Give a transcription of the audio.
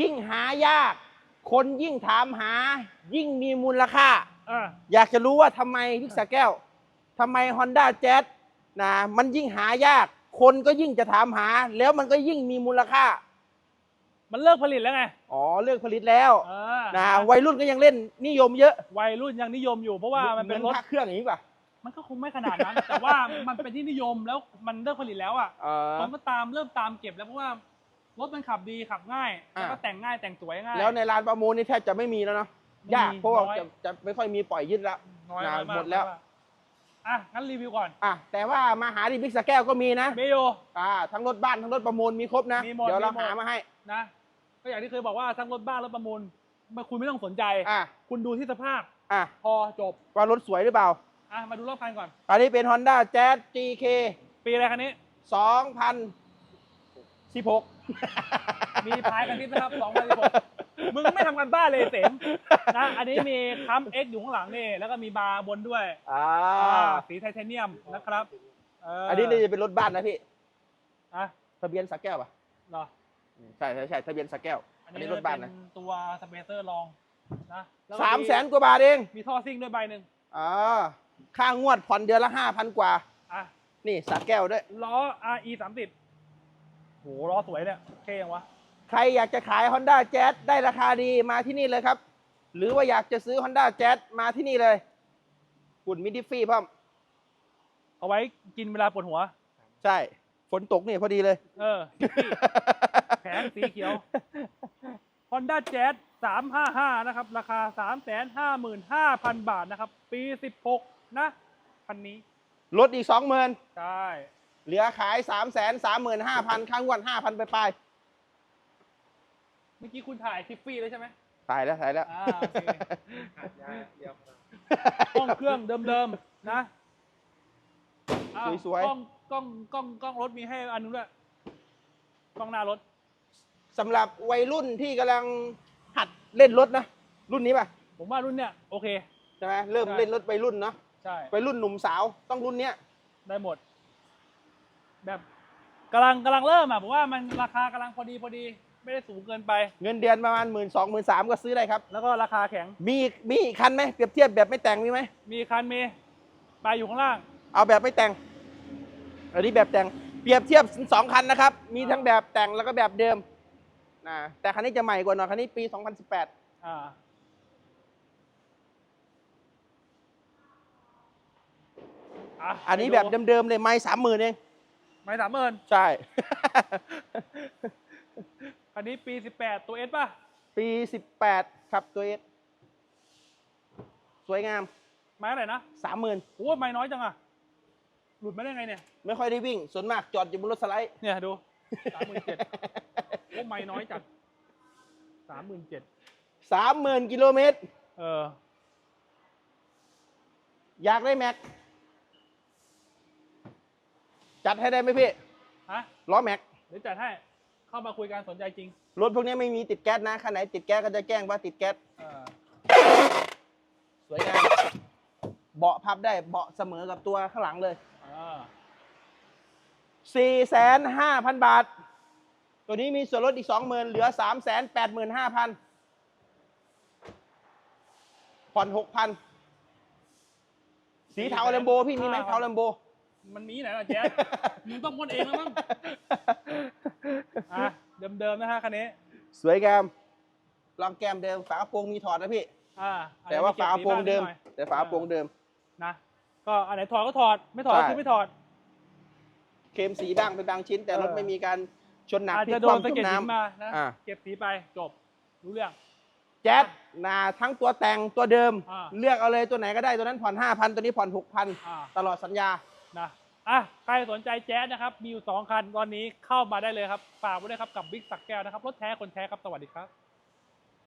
ยิ่งหายาก คนยิ่งถามหา ยิ่งมีมูลค่าเอออยากจะรู้ว่าทำไมพิกษาแก้วทำไม Honda Jazz นะมันยิ่งหายาก คนก็ยิ่งจะถามหา แล้วมันก็ยิ่งมีมูลค่า มันเลิกผลิตแล้วไงอ๋อเลิกผลิตแล้วเออนะวัยรุ่นก็ยังเล่นนิยมเยอะวัยรุ่นยังนิยมอยู่เพราะว่ามันเป็นรถ หอพระเครื่องอย่างนี้ป่ะมันก็คงไม่ขนาดนั้น แต่ว่ามันเป็นที่นิยมแล้วมันเลิกผลิตแล้วอะเออคนก็ตามเริ่มตามเก็บแล้วเพราะว่า รถมันขับดีขับง่ายอ่า แล้วก็แต่งง่ายแต่งสวยง่าย แล้วในร้านประมูลนี่แทบจะไม่มีแล้วเนาะไม่มียากเพราะว่าน้อย จะจะไม่ค่อยมีปล่อยยึดแล้วน้อยนะน้อยมากหมดแล้วน้อยากอะงั้นรีวิวก่อนอะแต่ว่ามาหาที่บิ๊กสแก้วก็มีนะเบโย อ่าทั้งรถบ้านทั้งรถประมูลมีครบนะ มีหมดเดี๋ยวเรามีหมด หามาให้นะก็อย่างที่เคยบอกว่าทั้งรถบ้านรถประมูลไม่คุณไม่ต้องสนใจ อะคุณดูที่สภาพอะพอจบว่ารถสวยหรือเปล่า อะมาดูรอบคันก่อน อันนี้เป็น Honda Jazz GK ปีอะไรคันนี้ 2016มีพายกันนิดนะครับ2016มึงไม่ทำกันบ้านเลยเสมนะอันนี้มีคัมเอ็กอยู่ข้างหลังนี่แล้วก็มีบาร์บนด้วยอ่าอ่าสีไทเทเนียมนะครับเอันนี้นี่จะเป็นรถบ้านนะพี่อะทะเบียนสักแก้วป่ะเหรอใช่ใช่ใช่ทะเบียนสักแก้ว อัอันนนี้นี้รถบ้านนะเป็นตัวสเปเซอร์รองนะล้วก็สามแสนกว่าบาทเอง มีท่อซิ่งด้วยใบหนึ่งอ่าค่างวดผ่อนเดือนละห้าพันกว่าอะนี่สักแก้วด้วยล้อ RE 30โหล้อสวยเนี่ยเท่ยังวะ ใครอยากจะขาย Honda Jazz ได้ราคาดีมาที่นี่เลยครับ หรือว่าอยากจะซื้อ Honda Jazz มาที่นี่เลยฝุ่นมิดดิฟฟี่พ่อมเอาไว้กินเวลาปวดหัว ใช่ ฝนตกนี่พอดีเลย เออพี่แผงสีเขียว Honda Jazz 355 นะครับ ราคา 355,000 บาทนะครับ ปี 16 นะ คันนี้ ลดอีกสองหมื่นใช่ เหลือขายสามแสนสามหมื่นห้าพันข้างวันห้าพันไปปลายเมื่อกี้คุณถ่ายทิฟฟี่เลยใช่ไหมๆถ่ายแล้วถ่ายแล้วอ่าโอเคห้องเครื่องเดิมๆนะอ้าสวยๆ กล้องกล้องกล้องกล้องรถมีให้อันนึงด้วยกล้องหน้ารถ สำหรับวัยรุ่นที่กำลังหัดเล่นรถนะ รุ่นนี้ป่ะ ผมว่ารุ่นเนี้ยโอเค ใช่ไหมเริ่มใช่ เล่นรถวัยรุ่นเนาะใช่ วัยรุ่นหนุ่มสาวต้องรุ่นเนี้ยได้หมด แบบกำลังกำลังเริ่มอะผมว่ามันราคากำลังพอดีพอดี ไม่ได้สูงเกินไป เงินเดือนประมาณหมื่นสองหมื่นสามก็ซื้อได้ครับ แล้วก็ราคาแข็งมีอีกมีอีกคันไหมเปรียบเทียบแบบไม่แต่งมีไหมมีคันมีไปอยู่ข้างล่าง เอาแบบไม่แต่ง อันนี้แบบแต่งเปรียบเทียบสองคันนะครับ มีทั้งแบบแต่งแล้วก็แบบเดิมนะแต่คันนี้จะใหม่กว่าหน่อยคันนี้ปี 2018 อ่าะอันนี้แบบเดิมๆเลยไม่สามหมื่นเอง ไม่สามหมื่นใช่ คันนี้ปีสิบแปดตัวเอสป่ะ ปี 18 ครับตัวเอสสวยงามไม้อะไรนะสามหมื่นโอ้ยไม้น้อยจังอะหลุดมาได้ไงเนี่ย ไม่ค่อยได้วิ่ง ส่วนมากจอดอยู่บนรถสไลด์ เนี่ยดูสามหมื่นเจ็ดโอ้ไม้น้อยจัดสามหมื่นเจ็ดสามหมื่นกิโลเมตร เออ อยากได้แม็ก จัดให้ได้ไหมพี่ฮะล้อแม็กเดี๋ยวจัดให้เข้ามาคุยกันสนใจจริง รถพวกนี้ไม่มีติดแก๊สนะคันไหนติดแก๊สก็จะแกล้งว่าติดแก๊สเออสวยงามเบาะพับได้เบาะเสมอกับตัวข้างหลังเลยเออ4 5 0 0 0บาท ตัวนี้มีส่วนลดอีก20,000เหลือ3 8 5 0 0 0ผ่อน6,000สีเทาแลมโบพี่มีไหมเทาแลมโบ มันมีไหนล่ะแจ๊สมึงต้องพ่นเองแล้วมั้งอะเดิมๆนะฮะคันนี้ สวยงามลองแก้มเดิมฝากระโปรงมีถอดนะพี่อ่าแต่ว่าฝากระโปรงเดิมอันนี้ก็บสีบ้นนิหน่อยแต่ฝากระโปรงเดิม นะ ก็อันไหนถอดก็ถอด ไม่ถอดก็ใช่ คือไม่ถอด เคลมสีบ้างเป็นบางชิ้น แต่รถเออ ไม่มีการชนหนักอาจที่จะโดคนวามสะจุ่เก็ดมหินมาน้ำนะ อ่า เก็บสีไปจบ รู้เรื่อง แจ๊ดนะทั้งตัวแต่งตัวเดิม อ่า เลือกเอาเลยตัวไหนก็ได้ตัวนั้นผ่อน5,000 ตัวนี้ผ่อน อ่า6,000 ตลอดสัญญา นะอะใครสนใจแจ๊สนะครับ มีอยู่สองคันตอนนี้เข้ามาได้เลยครับฝากไว้ด้วยครับกับบิ๊กสักแก้วนะครับรถแท้คนแท้ครับสวัสดีครับ